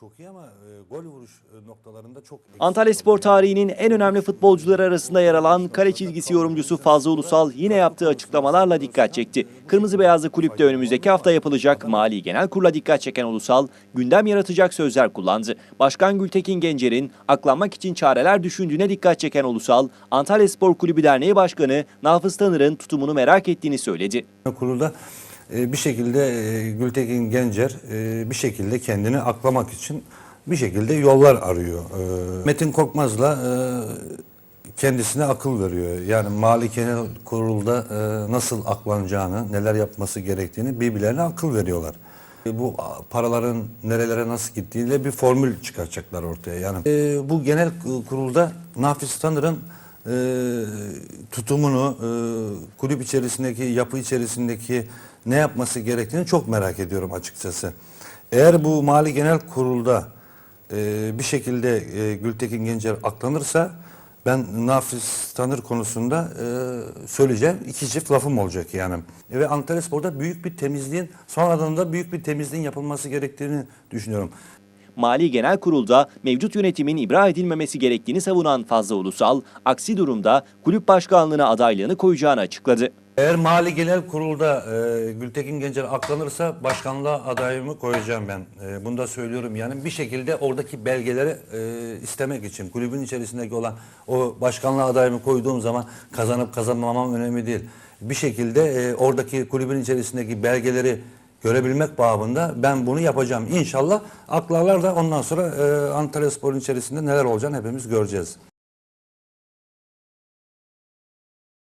çok iyi ama e, gol vuruş e, noktalarında çok Antalya Spor tarihinin en önemli futbolcuları arasında yer alan kale çizgisi yorumcusu Fazlı Ulusal yine yaptığı açıklamalarla dikkat çekti. Kırmızı Beyazlı kulüpte önümüzdeki hafta yapılacak Mali Genel Kurul'a dikkat çeken Ulusal, gündem yaratacak sözler kullandı. Başkan Gültekin Gencer'in aklanmak için çareler düşündüğüne dikkat çeken Ulusal, Antalya Spor Kulübü Derneği Başkanı Nafız Tanır'ın tutumunu merak ettiğini söyledi. Kurulda bir şekilde e, Gültekin Gencer e, bir şekilde kendini aklamak için bir şekilde yollar arıyor. E, Metin Korkmaz'la e, kendisine akıl veriyor. Yani Mali Genel Kurul'da nasıl aklanacağını, neler yapması gerektiğini birbirlerine akıl veriyorlar. Bu paraların nerelere nasıl gittiğiyle bir formül çıkaracaklar ortaya. Yani bu genel kurulda Nafiz Tanır'ın e, tutumunu, e, kulüp içerisindeki, yapı içerisindeki ne yapması gerektiğini çok merak ediyorum açıkçası. Eğer bu Mali Genel Kurul'da e, bir şekilde e, Gültekin Gencer aklanırsa ben Nafiz Tanır konusunda e, söyleyeceğim iki çift lafım olacak yani. Ve Antalya Spor'da büyük bir temizliğin, sonradan da büyük bir temizliğin yapılması gerektiğini düşünüyorum. Mali Genel Kurul'da mevcut yönetimin ibra edilmemesi gerektiğini savunan Fazlı Ulusal, aksi durumda kulüp başkanlığına adaylığını koyacağını açıkladı. Eğer Mali Genel Kurul'da e, Gültekin Gencer aklanırsa başkanlığa adayımı koyacağım ben. E, bunu da söylüyorum yani bir şekilde oradaki belgeleri e, istemek için kulübün içerisindeki olan o başkanlığa adayımı koyduğum zaman kazanıp kazanmamam önemli değil. Bir şekilde e, oradaki kulübün içerisindeki belgeleri görebilmek babında ben bunu yapacağım. İnşallah aklarlar da ondan sonra e, Antalya Spor'un içerisinde neler olacağını hepimiz göreceğiz.